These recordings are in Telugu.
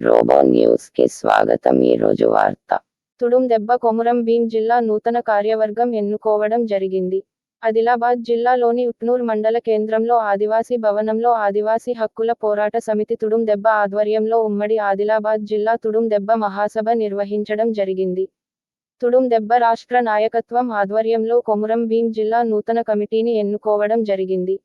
రోబో న్యూస్కి స్వాగతం ఈ రోజు వార్త. తుడుం దెబ్బ కొమురం భీం జిల్లా నూతన కార్యవర్గం ఎన్నుకోవడం జరిగింది. ఆదిలాబాద్ జిల్లాలోని ఉట్నూర్ మండల కేంద్రంలో ఆదివాసీ భవనంలో ఆదివాసీ హక్కుల పోరాట సమితి తుడుం దెబ్బ ఆధ్వర్యంలో ఉమ్మడి ఆదిలాబాద్ జిల్లా తుడుం దెబ్బ మహాసభ నిర్వహించడం జరిగింది. తుడుం దెబ్బ రాష్ట్ర నాయకత్వం ఆధ్వర్యంలో కొమురం భీం జిల్లా నూతన కమిటీని ఎన్నుకోవడం జరిగింది.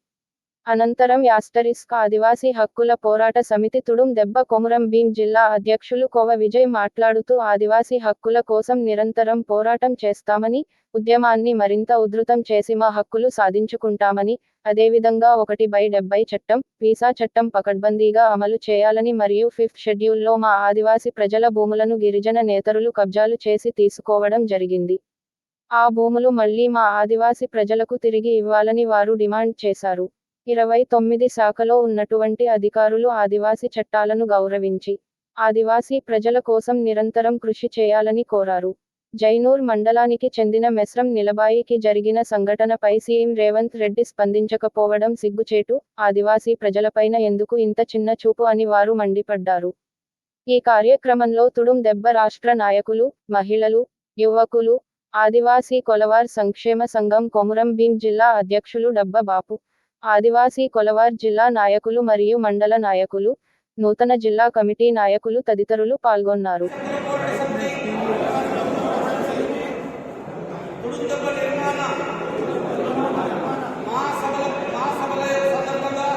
అనంతరం యాస్టరిస్క్ ఆదివాసీ హక్కుల పోరాట సమితి తుడుం దెబ్బ కొమురం భీం జిల్లా అధ్యక్షులు కోవ విజయ్ మాట్లాడుతూ ఆదివాసీ హక్కుల కోసం నిరంతరం పోరాటం చేస్తామని ఉద్యమాన్ని మరింత ఉధృతం చేసి మా హక్కులు సాధించుకుంటామని అదేవిధంగా ఒకటి బై డెబ్బై చట్టం వీసా చట్టం పకడ్బందీగా అమలు చేయాలని మరియు ఫిఫ్త్ షెడ్యూల్లో మా ఆదివాసీ ప్రజల భూములను గిరిజన నేతరులు కబ్జాలు చేసి తీసుకోవడం జరిగింది. ఆ భూములు మళ్ళీ మా ఆదివాసీ ప్రజలకు తిరిగి ఇవ్వాలని వారు డిమాండ్ చేశారు. ఇరవై తొమ్మిది శాఖలో ఉన్నటువంటి అధికారులు ఆదివాసీ చట్టాలను గౌరవించి ఆదివాసీ ప్రజల కోసం నిరంతరం కృషి చేయాలని కోరారు. జైనూర్ మండలానికి చెందిన మెస్రం నిలబాయికి జరిగిన సంఘటనపై సీఎం రేవంత్ రెడ్డి స్పందించకపోవడం సిగ్గుచేటు ఆదివాసీ ప్రజలపైన ఎందుకు ఇంత చిన్న చూపు అని వారు మండిపడ్డారు. ఈ కార్యక్రమంలో తుడుం దెబ్బ రాష్ట్ర నాయకులు మహిళలు యువకులు ఆదివాసీ కొలవార్ సంక్షేమ సంఘం కొమురం భీం జిల్లా అధ్యక్షులు డబ్బ బాపు ఆదివాసీ కొలవార్ జిల్లా నాయకులు మరియు మండల నాయకులు నూతన జిల్లా కమిటీ నాయకులు తదితరులు పాల్గొన్నారు తుడుందెబ్బ నిర్మాణ మహాసభల మహాసభల సందర్భంగా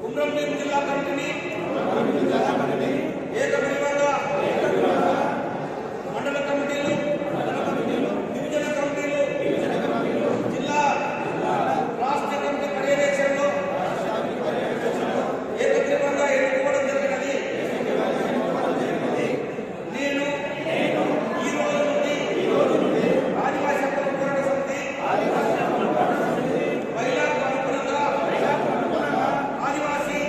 కుమ్రంభీం జిల్లా కమిటీని ఏకగ్రీవంగా మండల కమిటీలు డివిజన్ కమిటీలు జిల్లా రాష్ట్ర కమిటీ పర్యవేక్షణలో ఏకగ్రీవంగా ఎన్నుకోవడం జరిగినది నేను ఈ రోజు నుండి ఆదివాసీ హక్కుల పోరాట సమితి మహిళలకు అనుగుణంగా ఆదివాసీ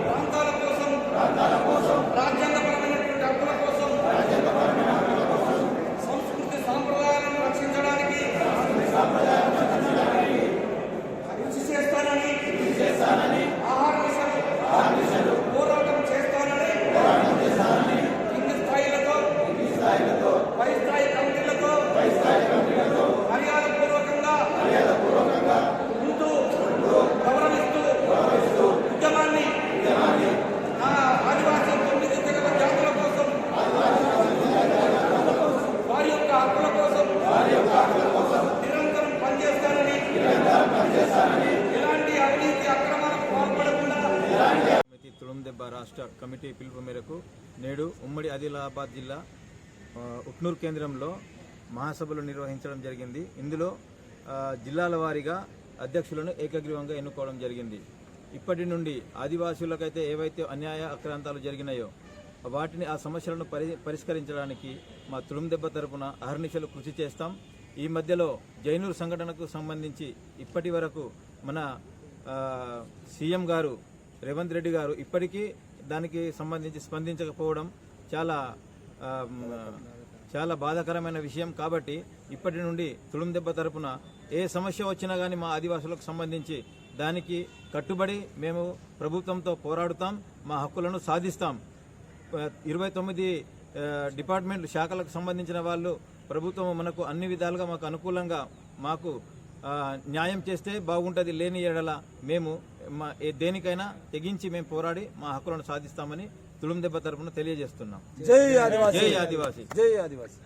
ప్రాంతాల కోసం రాజ్యాంగపరమైనటువంటి హక్కుల కోసం సంస్కృతి సాంప్రదాయాలను రక్షించడానికి కృషి చేస్తానని ఆహార విషయాలు పోరాటం చేస్తానని కింది స్థాయిలతో పై స్థాయి కమిటీలతో మర్యాద పూర్వకంగా ఉంటూ గౌరవిస్తూ ఉద్యమాన్ని నా ఆదివాసీ తొమ్మిది తెగల జాతుల కోసం వారి యొక్క హక్కుల కోసం నిరంతరం పనిచేస్తానని ఎలాంటి అవినీతి అక్రమాలకు పాల్పడకుండా సమితి తుళందెబ్బ రాష్ట్ర కమిటీ పిలుపు మేరకు నేడు ఉమ్మడి ఆదిలాబాద్ జిల్లా ఉట్నూరు కేంద్రంలో మహాసభలు నిర్వహించడం జరిగింది. ఇందులో జిల్లాల వారీగా అధ్యక్షులను ఏకగ్రీవంగా ఎన్నుకోవడం జరిగింది. ఇప్పటి నుండి ఆదివాసులకైతే ఏవైతే అన్యాయ అక్రాంతాలు జరిగినాయో వాటిని ఆ సమస్యలను పరి పరిష్కరించడానికి మా తుడుందెబ్బ తరపున అహర్నిశలు కృషి చేస్తాం. ఈ మధ్యలో జైనూరు సంఘటనకు సంబంధించి ఇప్పటి వరకు మన సీఎం గారు రేవంత్ రెడ్డి గారు ఇప్పటికీ దానికి సంబంధించి స్పందించకపోవడం చాలా చాలా బాధాకరమైన విషయం కాబట్టి ఇప్పటి నుండి తుడుం దెబ్బ తరపున ఏ సమస్య వచ్చినా కానీ మా ఆదివాసులకు సంబంధించి దానికి కట్టుబడి మేము ప్రభుత్వంతో పోరాడుతాం మా హక్కులను సాధిస్తాం. ఇరవై తొమ్మిది డిపార్ట్మెంట్ శాఖలకు సంబంధించిన వాళ్ళు ప్రభుత్వం మనకు అన్ని విధాలుగా మాకు అనుకూలంగా మాకు న్యాయం చేస్తే బాగుంటుంది లేని ఎడల మేము మా ఏ- దేనికైనా తెగించి మేము పోరాడి మా హక్కులను సాధిస్తామని తుడుం దెబ్బ తరపున తెలియజేస్తున్నాం. జై ఆదివాసీ. జై ఆదివాసీ. జై ఆదివాసీ.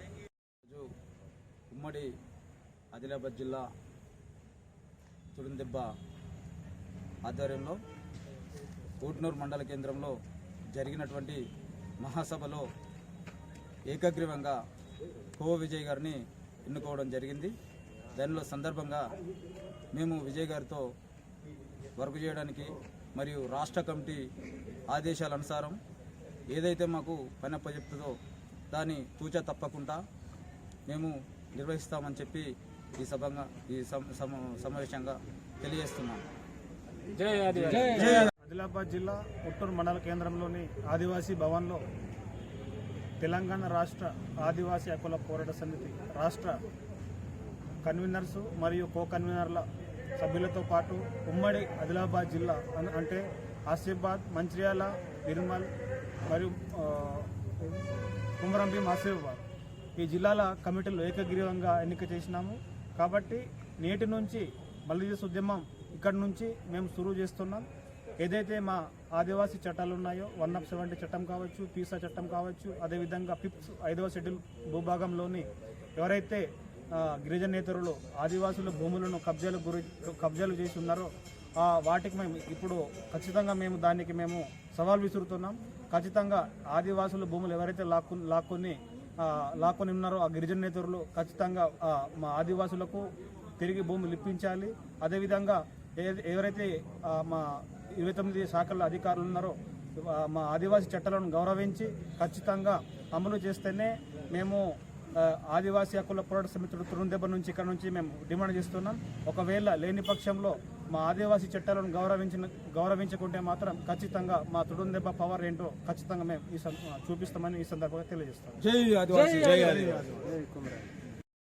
ఉమ్మడి ఆదిలాబాద్ జిల్లా తుడుందెబ్బ ఆధ్వర్యంలో ఊట్నూరు మండల కేంద్రంలో జరిగినటువంటి మహాసభలో ఏకగ్రీవంగా కో విజయ్ గారిని ఎన్నుకోవడం జరిగింది. దానిలో సందర్భంగా మేము విజయ్ గారితో వర్క్ చేయడానికి మరియు రాష్ట్ర కమిటీ ఆదేశాల అనుసారం ఏదైతే మాకు పని అప్పచెప్తుందో దాన్ని తూచా తప్పకుండా మేము నిర్వహిస్తామని చెప్పి ఈ సభంగా ఈ సమ- సమ- సమావేశంగా తెలియజేస్తున్నాం. ఆదిలాబాద్ జిల్లా పుట్టూరు మండల కేంద్రంలోని ఆదివాసీ భవన్లో తెలంగాణ రాష్ట్ర ఆదివాసీ హక్కుల పోరాట సమితి రాష్ట్ర కన్వీనర్స్ మరియు కో కన్వీనర్ల సభ్యులతో పాటు ఉమ్మడి ఆదిలాబాద్ జిల్లా అంటే ఆసిఫాబాద్ మంచిర్యాల నిర్మల్ మరియు కుమరంభీం ఆసిఫాబాద్. ఈ జిల్లాల కమిటీలు ఏకగ్రీవంగా ఎన్నిక చేసినాము. కాబట్టి నేటి నుంచి బలిజ ఉద్యమం ఇక్కడి నుంచి మేము సురువు చేస్తున్నాం. ఏదైతే మా ఆదివాసీ చట్టాలు ఉన్నాయో వన్ ఆఫ్ సెవెంటీ చట్టం కావచ్చు పీసా చట్టం కావచ్చు అదేవిధంగా పిప్స్ ఐదవ షెడ్యూల్ భూభాగంలోని ఎవరైతే గిరిజన గిరిజనేతరులు ఆదివాసుల భూములను కబ్జాలు గురి కబ్జాలు చేసి ఉన్నారో ఆ వాటికి మేము ఇప్పుడు ఖచ్చితంగా మేము దానికి మేము సవాల్ విసురుతున్నాం. ఖచ్చితంగా ఆదివాసుల భూములు ఎవరైతే లాక్కు లాక్కొని లాక్కొని ఉన్నారో ఆ గిరిజన నేతరులు ఖచ్చితంగా మా ఆదివాసులకు తిరిగి భూములు ఇప్పించాలి. అదేవిధంగా ఏ- ఎవరైతే మా ఇరవై తొమ్మిది శాఖల అధికారులు ఉన్నారో మా ఆదివాసీ చట్టాలను గౌరవించి ఖచ్చితంగా అమలు చేస్తేనే మేము ఆదివాసీ హక్కుల పోరాట సమితి తురుందెబ్బ నుంచి ఇక్కడ నుంచి మేము డిమాండ్ చేస్తున్నాం. ఒకవేళ లేని పక్షంలో మా ఆదివాసీ చట్టాలను గౌరవించిన గౌరవించకుంటే మాత్రం ఖచ్చితంగా మా తుడుందెబ్బ పవర్ ఏంటో ఖచ్చితంగా మేము ఈ చూపిస్తామని ఈ సందర్భంగా తెలియజేస్తాం. జై ఆదివాసీ జై ఆదివాసీ.